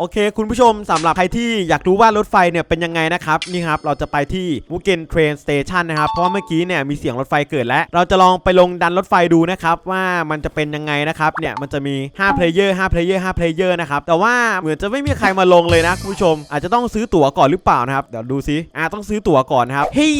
โอเค คุณผู้ชมสำหรับใครที่อยากรู้ว่ารถไฟเนี่ยเป็นยังไงนะครับ นี่ครับเราจะไปที่มูเกนเทรนสเตชันนะครับ เพราะว่าเมื่อกี้เนี่ยมีเสียงรถไฟเกิดแล้ว เราจะลองไปลงดันรถไฟดูนะครับ ว่ามันจะเป็นยังไงนะครับเนี่ยมันจะมี5 player 5 player 5 player นะครับ แต่ว่าเหมือนจะไม่มีใครมาลงเลยนะคุณผู้ชม อาจจะต้องซื้อตั๋วก่อนหรือเปล่านะครับ เดี๋ยวดูซิอ่าต้องซื้อตั๋วก่อนนะครับเฮ้ย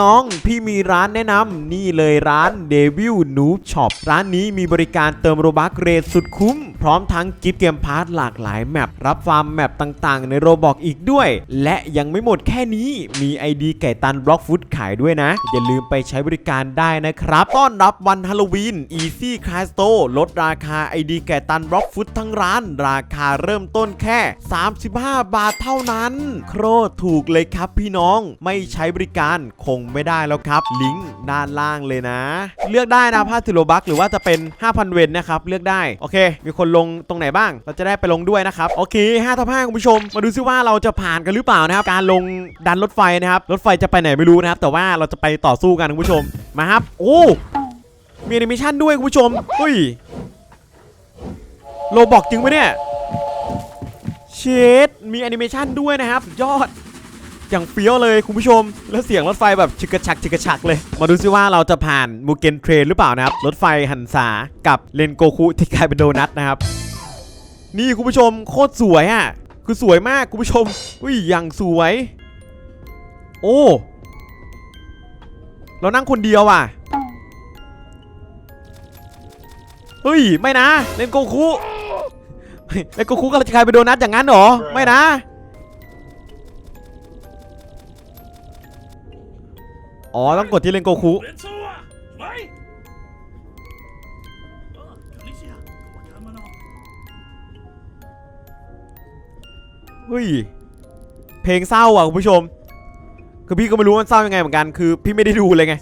น้องๆ พี่มีร้านแนะนำนี่เลยร้าน Devil Noob Shop ร้านนี้มีบริการเติมโรบัคเรทสุดคุ้มพร้อมทั้งกิฟต์เกมพาร์ทหลากหลายแมปรับฟาร์มแมปต่างๆ ในโรบอกอีกด้วย และยังไม่หมดแค่นี้มี ID ไก่ตันบล็อกฟุตขายด้วยนะ อย่าลืมไปใช้บริการได้นะครับ ต้อนรับวันฮาโลวีน Easy c r y s t o ลดราคา ID ไก่ตันบล็อกฟุตทั้งร้าน ราคาเริ่มต้นแค่ 35 บาทเท่านั้น โคตรถูกเลยครับพี่น้องไม่ใช้บริการคงไม่ได้แล้วครับ ลิงก์ด้านล่างเลยนะ เลือกได้นะ5 0โลบัคหรือว่าจะเป็น 5,000 เวนนะครับเลือกได้โอเค มีคนลงตรงไหนบ้าง เราจะได้ไปลงด้วยนะครับโอเค5ทับ5คุณผู้ชม มาดูซิว่าเราจะผ่านกันหรือเปล่านะครับการลงดันรถไฟนะครับรถไฟจะไปไหนไม่รู้นะครับแต่ว่าเราจะไปต่อสู้กันคุณผู้ชมมาครับโอ้มีแอนิเมชันด้วยคุณผู้ชมเฮ้ยโลบอกจริงไหมเนี่ยเชดมีแอนิเมชันด้วยนะครับยอด อย่างเฟี้ยวเลยคุณผู้ชม แล้วเสียงรถไฟแบบชิกกระชักชิกกระชักเลย มาดูซิว่าเราจะผ่านมูเกนเทรนหรือเปล่านะครับ รถไฟหันษากับเลนโกคุที่กลายเป็นโดนัทนะครับ นี่คุณผู้ชมโคตรสวยอะ คือสวยมากคุณผู้ชม อุ้ยอย่างสวย โอ้ เรานั่งคนเดียวอะ เฮ้ย ไม่นะ เลนโกคุเลนโกคุกำลังจะกลายเป็นโดนัทอย่างนั้นหรอ ไม่นะ อ๋อ ต้องกดที่เลนโกคุเฮ้ย เพลงเศร้าอะคุณผู้ชม คือพี่ก็ไม่รู้มันเศร้ายังไงเหมือนกัน คือพี่ไม่ได้ดูเลยไง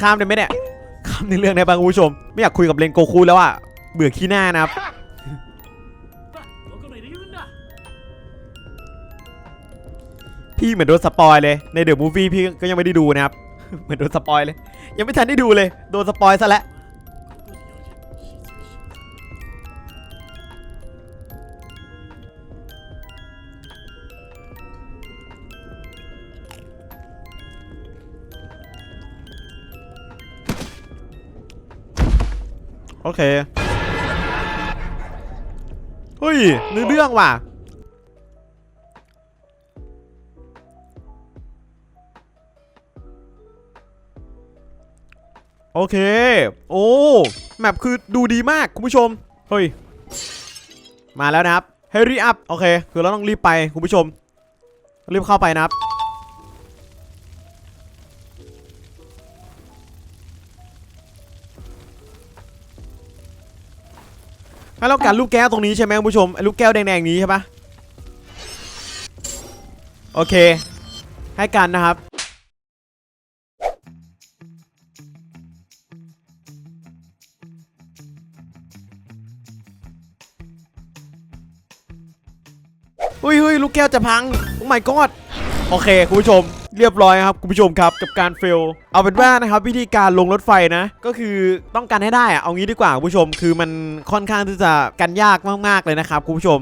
ข้ามได้ไหมเนี่ย ข้ามในเรื่องได้ป่ะคุณผู้ชม ไม่อยากคุยกับเลนโกคุแล้วอะ เบื่อขี้หน้านะครับ พี่เหมือนโดนสปอยเลย ในเดอะมูฟวี่พี่ก็ยังไม่ได้ดูนะครับ เหมือนโดนสปอยเลย ยังไม่ทันได้ดูเลย โดนสปอยซะแล้วโอเค เฮ้ยนึกเรื่องว่ะโอเค โอ้ แมปคือดูดีมากคุณผู้ชม เฮ้ย มาแล้วนะครับ เฮรี่อัพ โอเค คือเราต้องรีบไปคุณผู้ชม รีบเข้าไปนะครับ ให้เรากันลูกแก้วตรงนี้ใช่ไหมคุณผู้ชมไอ้ลูกแก้วแดงๆนี้ใช่ปะโอเค ให้กันนะครับเฮ้ยเฮ้ยลูกแก้วจะพัง โอ้ my god โอเค คุณผู้ชม เรียบร้อยครับคุณผู้ชมครับกับการเฟล เอาเป็นว่านะครับวิธีการลงรถไฟนะ ก็คือต้องการให้ได้อะเอางี้ดีกว่าคุณผู้ชม คือมันค่อนข้างที่จะกันยากมากๆเลยนะครับคุณผู้ชม